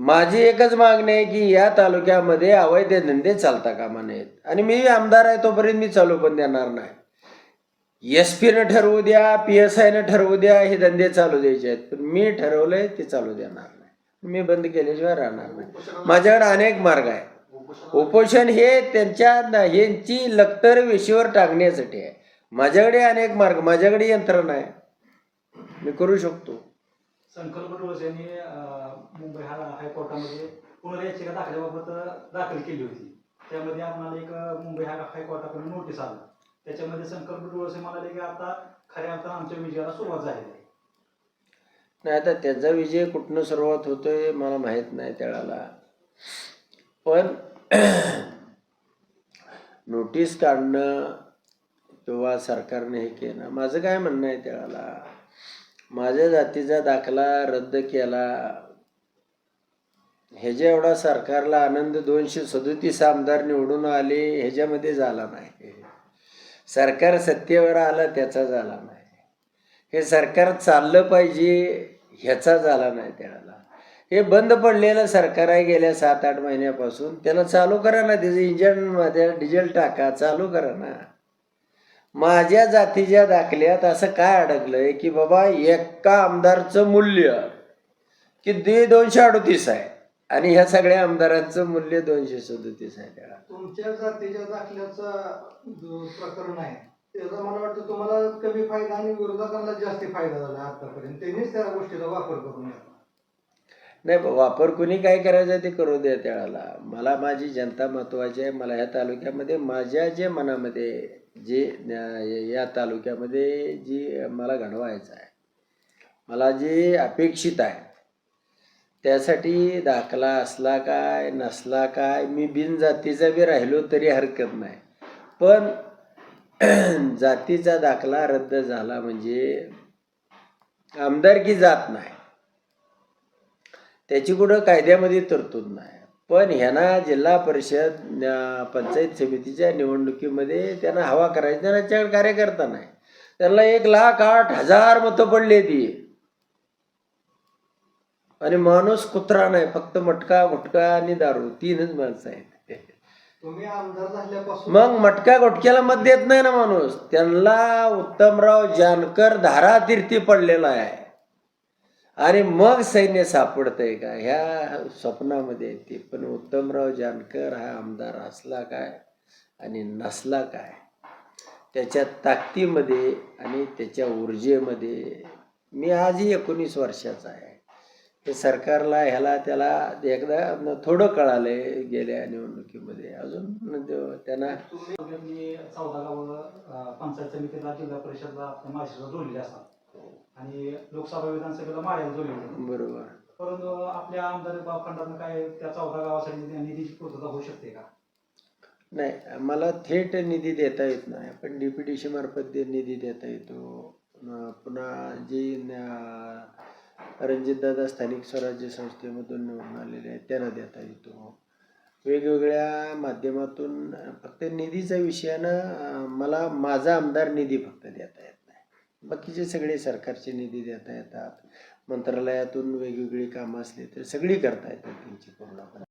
माझी एकच मागणी आहे की या तालुक्यामध्ये अवैध धंदे चालता कामा नयेत. आणि मी आमदार आहे तोपर्यंत मी चालू पण देणार नाही. एस पीनं ठरवू द्या पी एस आयनं ठरवू द्या हे धंदे चालू द्यायचे आहेत. पण मी ठरवलंय ते चालू देणार नाही. मी बंद केल्याशिवाय राहणार नाही. माझ्याकडे अनेक मार्ग आहे उपोषण हे त्यांच्या ह्यांची लक्तर वेशीवर टाकण्यासाठी आहे. माझ्याकडे अनेक मार्ग माझ्याकडे यंत्रणा आहे. मी करू शकतो. संकल्प डोळस यांनी मुंबई हा हायकोर्टामध्ये पुनर्याचिका दाखल्याबाबत दाखल केली होती. त्यामध्ये आम्हाला एक मुंबई हा हायकोर्टाकडून नोटीस आला. त्याच्यामध्ये संकल्प डोळसे म्हणाले की आता खऱ्या अर्थानं आमच्या विजयाला सुरुवात झाली आहे. नाही आता त्याचा विजय कुठनं सुरुवात होतोय मला माहीत नाही त्याला. पण नोटीस काढणं किंवा सरकारने हे केलं माझं काय म्हणणं आहे त्याला? माझ्या जातीचा दाखला रद्द केला. ह्याच्या एवढा सरकारला आनंद दोनशे सदोतीस आमदार निवडून आले ह्याच्यामध्ये झाला नाही. सरकार सत्तेवर आलं त्याचा झाला नाही. हे सरकार चाललं पाहिजे ह्याचा झाला नाही त्याला. हे बंद पडलेलं सरकार आहे गेल्या सात आठ महिन्यापासून. त्याला चालू करा ना त्याचं इंजनमध्ये डिझेल टाका चालू करा ना. माझ्या जातीच्या दाखल्यात असं काय अडकलंय की बाबा एका आमदारचं मूल्य की दे दोनशे अडतीस आहे. आणि ह्या सगळ्या आमदारांचं मूल्य दोनशे सदतीस आहे. त्याला. तुमच्या जातीच्या दाखल्याचा जो प्रकरण आहे त्याचा मला वाटतं तुम्हाला कमी फायदा आणि विरोधकांना जास्त फायदा झाला आतापर्यंत. त्यांनीच त्या गोष्टीचा वापर करून घेतला. नाही वापर कुणी काय करायचं ते करू द्या त्याला. मला माझी जनता महत्वाची आहे. मला ह्या तालुक्यामध्ये माझ्या जे मनामध्ये जे या तालुक्यामध्ये जी मला घडवायचं आहे मला जे अपेक्षित आहे त्यासाठी दाखला असला काय नसला काय मी बिनजातीचा बी राहिलो तरी हरकत नाही. पण जातीचा दाखला रद्द झाला म्हणजे आमदारकी जात नाही. त्याची कुठं कायद्यामध्ये तरतूद नाही. पण ह्यांना जिल्हा परिषद पंचायत समितीच्या निवडणुकीमध्ये त्यांना हवा करायची त्यांच्याकडे कार्यकर्ता नाही. त्यांना एक लाख आठ हजार मतं पडले ती. आणि माणूस कुत्रा नाही फक्त मटका गुटका आणि दारू तीनच माणसं आहेत. मग मटका गुटक्याला मत देत नाही ना माणूस. त्यांना उत्तमराव जानकर धारातीर्थी पडलेला आहे. आणि मग सैन्य सापडतंय का? ह्या स्वप्नामध्ये ते. पण उत्तमराव जानकर हा आमदार असला काय आणि नसला काय त्याच्या ताकदीमध्ये आणि त्याच्या ऊर्जेमध्ये मी आजही एकोणीस वर्षाचा आहे. हे सरकारला ह्याला त्याला एकदा थोडं कळालंय गेल्या निवडणुकीमध्ये. अजून त्यांना चौदा पंचायत समितीला जिल्हा परिषदला असतात. आणि लोकसभा विधानसभेला माळ्याला असतात. बरोबर. परंतु आपल्या आमदार फंडातून काय त्या चौदा गावासाठी निधीची पूर्तता होऊ शकते का? नाही मला थेट निधी देता येत नाही. पण डी पी डी सी मार्फत निधी देता येतो. पुन्हा जी रणजितदादा स्थानिक स्वराज्य संस्थेमधून निवडून आलेले आहेत त्यांना देता येतो. वेगवेगळ्या माध्यमातून फक्त निधीच्या विषयानं मला माझा आमदार निधी फक्त देता येत. बाकीचे सगळे सरकारचे निधी देता येतात. मंत्रालयातून वेगवेगळी कामं असली तर सगळी करता येतात त्यांची पूर्णपणे.